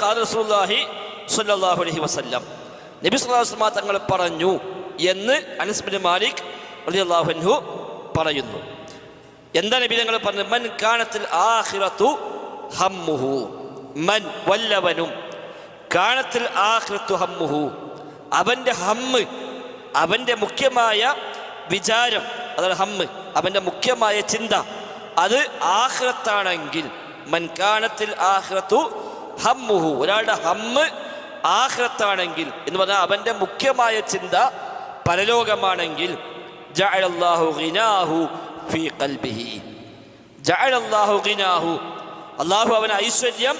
ഖാദ റസൂലുള്ളാഹി സ്വല്ലല്ലാഹു അലൈഹി വസല്ലം. നബി സുല്ലാസ്മ തങ്ങൾ പറഞ്ഞു എന്ന് അനസ് ബിൻ മാലിക് റളിയല്ലാഹു അൻഹു പറയുന്നു. എന്താ നബി തങ്ങൾ പറഞ്ഞു മൻ കാണത്തിൽ ആഹിറത്തു ഹമ്മുഹു. മൻ വല്ലവനും കാണത്തിൽ ആഹ്റത്തു ഹമ്മുഹു. അവന്റെ ഹമ്മ് അവന്റെ മുഖ്യമായ വിചാരം അതാണ് ഹമ്മ് അവന്റെ മുഖ്യമായ ചിന്ത അത് ആഹ്റത്താണെങ്കിൽ മൻകാനത്തിൽ ആഹ്റത്തു ഹമ്മുഹു. ഒരാളുടെ ഹമ്മ് ആഹ്റത്താണെങ്കിൽ എന്ന് പറഞ്ഞാൽ അവന്റെ മുഖ്യമായ ചിന്ത പരലോകമാണെങ്കിൽ അള്ളാഹു അവന് ഐശ്വര്യം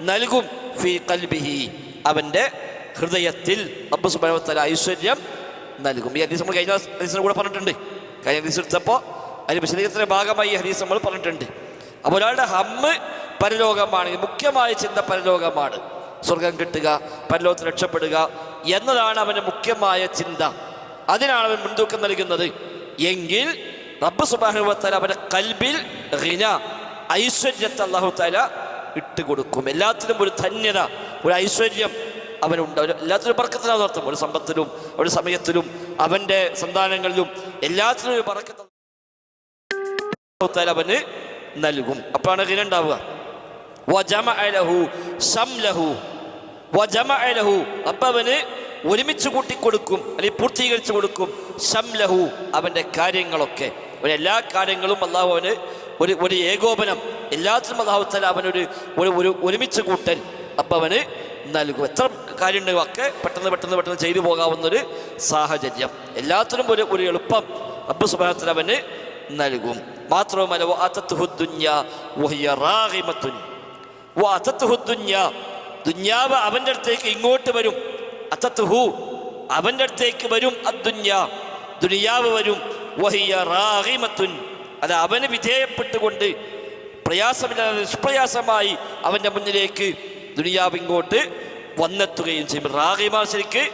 നൽകും ഫീ കൽബിഹി അവന്റെ ഹൃദയത്തിൽ അബ്ബു തആല ഐശ്വര്യം നൽകും. ഈ ഹദീസ് നമ്മൾ കഴിഞ്ഞ ഹദീസിന് കൂടെ പറഞ്ഞിട്ടുണ്ട്. കഴിഞ്ഞ ഹദീസ് എടുത്തപ്പോൾ അതിന് വിശദീകരണത്തിന്റെ ഭാഗമായി ഈ ഹദീസ് നമ്മൾ പറഞ്ഞിട്ടുണ്ട്. അപ്പോൾ ഒരാളുടെ ഹമ്മ് പരലോകമാണെങ്കിൽ മുഖ്യമായ ചിന്ത പരലോകമാണ്. സ്വർഗം കിട്ടുക പരലോകത്ത് രക്ഷപ്പെടുക എന്നതാണ് അവന്റെ മുഖ്യമായ ചിന്ത. അതിനാണ് അവൻ മുൻതൂക്കം നൽകുന്നത്. എങ്കിൽ റബ്ബ് സുബാനുവത്താല അവന്റെ കൽബിൽ റിന ഐശ്വര്യത്തെ അള്ളാഹുത്തല ഇട്ടുകൊടുക്കും. എല്ലാത്തിനും ഒരു ധന്യത ഒരു ഐശ്വര്യം അവനുണ്ട്. അവന് എല്ലാത്തിനും പറക്കത്തിനാണ് അർത്ഥം ഒരു സമ്പത്തിലും ഒരു സമയത്തിലും അവന്റെ സന്താനങ്ങളിലും എല്ലാത്തിനും ഒരു പറക്കത്ത് അവന് നൽകും. അപ്പോഴാണ് റിന ഉണ്ടാവുക. വജമഅ ലഹു ശംലഹു വജമഅ ലഹു അപ്പൊ അവന് ഒരുമിച്ച് കൂട്ടിക്കൊടുക്കും അല്ലെങ്കിൽ പൂർത്തീകരിച്ചു കൊടുക്കും ശംലഹു അവന്റെ കാര്യങ്ങളൊക്കെ. അവൻ എല്ലാ കാര്യങ്ങളും അള്ളാഹു അവന് ഒരു ഒരു ഏകോപനം. എല്ലാത്തിനും അള്ളാഹു തല അവനൊരു ഒരു ഒരു ഒരുമിച്ച് കൂട്ടൽ അപ്പം അവന് നൽകും. എത്ര കാര്യങ്ങളൊക്കെ പെട്ടെന്ന് പെട്ടെന്ന് പെട്ടെന്ന് ചെയ്തു പോകാവുന്നൊരു സാഹചര്യം. എല്ലാത്തിനും ഒരു ഒരു എളുപ്പം അബ്ബു സുബാനത്തിൽ അവന് നൽകും. മാത്രവുമല്ല ദുന്യാവ് അവന്റെ അടുത്തേക്ക് ഇങ്ങോട്ട് വരും. അത്തത്തുഹു അവന്റെ അടുത്തേക്ക് വരും. അദ്ദുന്യ. ദുനിയാവ് വരും. വഹിയ റാഹിമത്തുൻ അത് അവന് വിധേയപ്പെട്ടുകൊണ്ട് പ്രയാസമില്ലാതെ നിഷ്പ്രയാസമായി അവന്റെ മുന്നിലേക്ക് ദുനിയാവ് ഇങ്ങോട്ട് വന്നെത്തുകയും ചെയ്യും. റാഗിമ ശരിക്ക്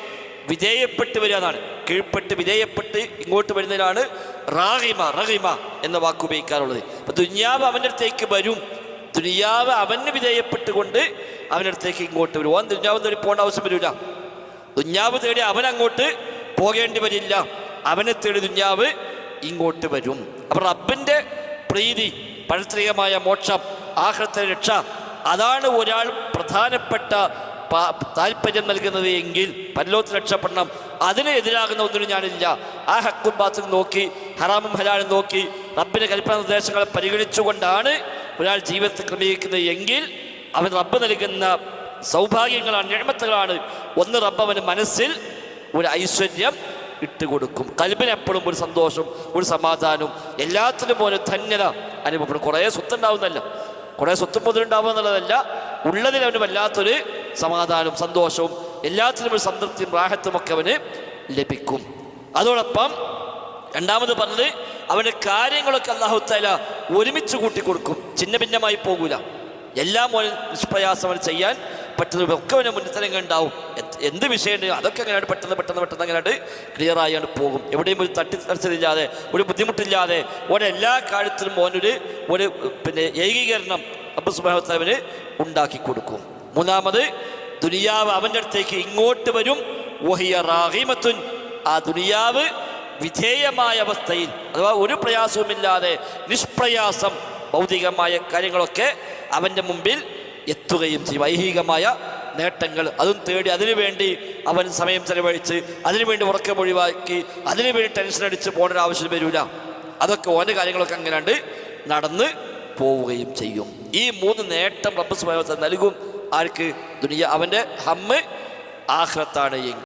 വിധേയപ്പെട്ട് വരിക എന്നാണ്. കീഴ്പ്പെട്ട് വിധേയപ്പെട്ട് ഇങ്ങോട്ട് വരുന്നതിനാണ് റാഹിമ റഹിമ എന്ന വാക്ക് ഉപയോഗിക്കാറുള്ളത്. അപ്പം ദുന്യാവ് അവന്റെ അടുത്തേക്ക് വരും. ദുനിയാവ് അവന് വിധേയപ്പെട്ടുകൊണ്ട് അവനടുത്തേക്ക് ഇങ്ങോട്ട് വരും. ഓൻ ദുഞ്ഞാവ് തേടി പോകേണ്ട ആവശ്യം വരില്ല ദുഞ്ഞാവ് തേടി അവൻ അങ്ങോട്ട് പോകേണ്ടി വരില്ല. അവനെ തേടി ദുഞ്ഞാവ് ഇങ്ങോട്ട് വരും. അപ്പോൾ റബ്ബിന്റെ പ്രീതി പഴത്രികമായ മോക്ഷം ആഹ്ലത്തെ രക്ഷ അതാണ് ഒരാൾ പ്രധാനപ്പെട്ട താല്പര്യം നൽകുന്നത് എങ്കിൽ പല്ലോത്ത് രക്ഷപ്പെടണം. അതിന് എതിരാകുന്ന ഒന്നിനും ഞാനില്ല. ആ ഹക്കും ബാത്തും നോക്കി ഹറാമും ഹലാലും നോക്കി റബ്ബിന്റെ കൽപ്പന നിർദ്ദേശങ്ങളെ പരിഗണിച്ചുകൊണ്ടാണ് ഒരാൾ ജീവിതത്തെ ക്രമീകരിക്കുന്നത് എങ്കിൽ അവൻ റബ്ബ് നൽകുന്ന സൗഭാഗ്യങ്ങളാണ് ഞെഴ്മത്തുകളാണ് ഒന്ന് റബ്ബ് അവന് മനസ്സിൽ ഒരു ഐശ്വര്യം ഇട്ടുകൊടുക്കും. കൽബിന് എപ്പോഴും ഒരു സന്തോഷം ഒരു സമാധാനവും എല്ലാത്തിനും പോലെ ധന്യത അനുഭവപ്പെടും. കുറേ സ്വത്തുണ്ടാവുന്നല്ല കുറേ സ്വത്തും മുതലുണ്ടാവുക എന്നുള്ളതല്ല ഉള്ളതിൽ അവന് വല്ലാത്തൊരു സമാധാനവും സന്തോഷവും എല്ലാത്തിനും ഒരു സംതൃപ്തിയും റാഹത്തും ഒക്കെ അവന് ലഭിക്കും. അതോടൊപ്പം രണ്ടാമത് പറഞ്ഞത് അവന്റെ കാര്യങ്ങളൊക്കെ അള്ളാഹു താല ഒരുമിച്ച് കൂട്ടിക്കൊടുക്കും. ചിന്ന ഭിന്നമായി പോകൂല. എല്ലാം അവൻ നിഷ്പ്രയാസം അവന് ചെയ്യാൻ പറ്റുന്ന ഒക്കെ അവന് മുന്നിത്തരങ്ങൾ ഉണ്ടാവും. എന്ത് വിഷയമുണ്ട് അതൊക്കെ അങ്ങനെയാണ് പെട്ടെന്ന് പെട്ടെന്ന് പെട്ടെന്ന് അങ്ങനെയായിട്ട് ക്ലിയർ ആയാണ് പോകും. എവിടെയും ഒരു തട്ടി തടസ്സമില്ലാതെ ഒരു ബുദ്ധിമുട്ടില്ലാതെ ഓരോ എല്ലാ കാര്യത്തിലും ഓനൊരു ഒരു പിന്നെ ഏകീകരണം അബ്ബു സുബാഹുത്തലവന് ഉണ്ടാക്കി കൊടുക്കും. മൂന്നാമത് ദുനിയാവ് അവന്റെ അടുത്തേക്ക് ഇങ്ങോട്ട് വരും. ആ ദുനിയാവ് വിധേയമായ അവസ്ഥയിൽ അഥവാ ഒരു പ്രയാസവുമില്ലാതെ നിഷ്പ്രയാസം ഭൗതികമായ കാര്യങ്ങളൊക്കെ അവന്റെ മുമ്പിൽ എത്തുകയും ചെയ്യും. ഐഹികമായ നേട്ടങ്ങൾ അതും തേടി അതിനുവേണ്ടി അവൻ സമയം ചെലവഴിച്ച് അതിനുവേണ്ടി ഉറക്കം ഒഴിവാക്കി അതിനുവേണ്ടി ടെൻഷൻ അടിച്ച് പോകേണ്ട ആവശ്യം വരില്ല അതൊക്കെ ഓന്റെ കാര്യങ്ങളൊക്കെ അങ്ങനെയാണ്ട് നടന്ന് പോവുകയും ചെയ്യും. ഈ മൂന്ന് നേട്ടം റബ്ബ് സുബാന നൽകും ആർക്ക്? ദുനിയ അവന്റെ ഹമ്മ് ആഹ്റത്താണ്.